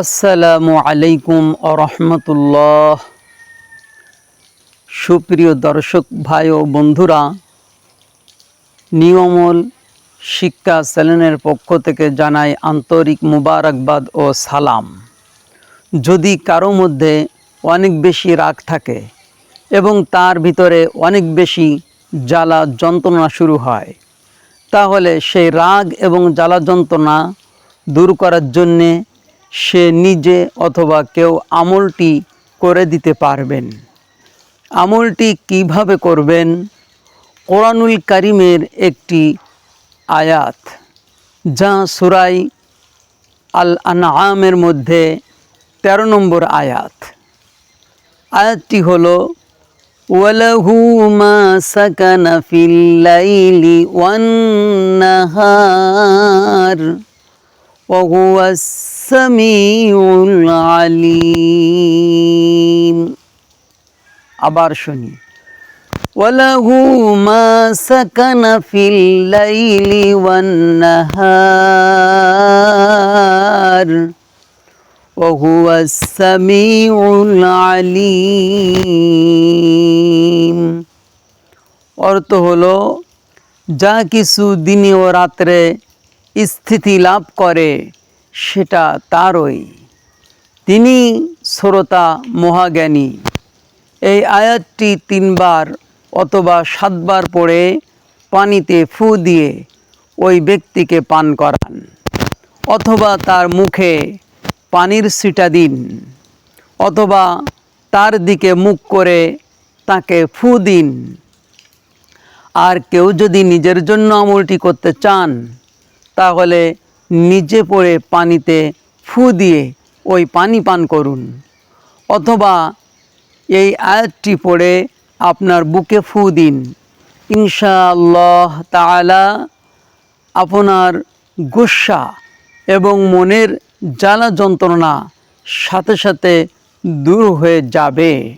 আসসালামু আলাইকুম আরহামতুল্লাহ। সুপ্রিয় দর্শক ভাই ও বন্ধুরা, নিয়মল শিক্ষা চ্যানেলের পক্ষ থেকে জানাই আন্তরিক মুবারকবাদ ও সালাম। যদি কারও মধ্যে অনেক বেশি রাগ থাকে এবং তার ভিতরে অনেক বেশি জ্বালা যন্ত্রণা শুরু হয়, তাহলে সেই রাগ এবং জ্বালা যন্ত্রণা দূর করার জন্যে সে নিজে অথবা কেউ আমলটি করে দিতে পারবেন। আমলটি কীভাবে করবেন? কোরআনুল কারিমের একটি আয়াত, যা সুরাই আল আনামের মধ্যে ১৩ নম্বর আয়াত। আয়াতটি হল, ওয়ালাহু মা সাকানা ফিল লাইলি ওয়ান নাহার, ওয়া হুয়াস السميع العليم আবার শুনি وله ما سكن في الليل والنهار وهو السميع العليم অর্থ হলো যা কিছু দিনে ও রাত্রে স্থিতি লাভ করে সেটা তারই। তিনি শ্রোতা মহাজ্ঞানী। এই আয়াতটি তিনবার অথবা সাতবার পড়ে পানিতে ফু দিয়ে ওই ব্যক্তিকে পান করান, অথবা তার মুখে পানির সিটা দিন, অথবা তার দিকে মুখ করে তাকে ফু দিন। আর কেউ যদি নিজের জন্য আমলটি করতে চান, তাহলে নিজে পড়ে পানিতে ফু দিয়ে ওই পানি পান করুন। অথবা এই আয়াতটি পড়ে আপনার বুকে ফু দিন। ইনশাআল্লাহ তাআলা আপনার গুসা এবং মনের জ্বালা যন্ত্রণা সাথে সাথে দূর হয়ে যাবে।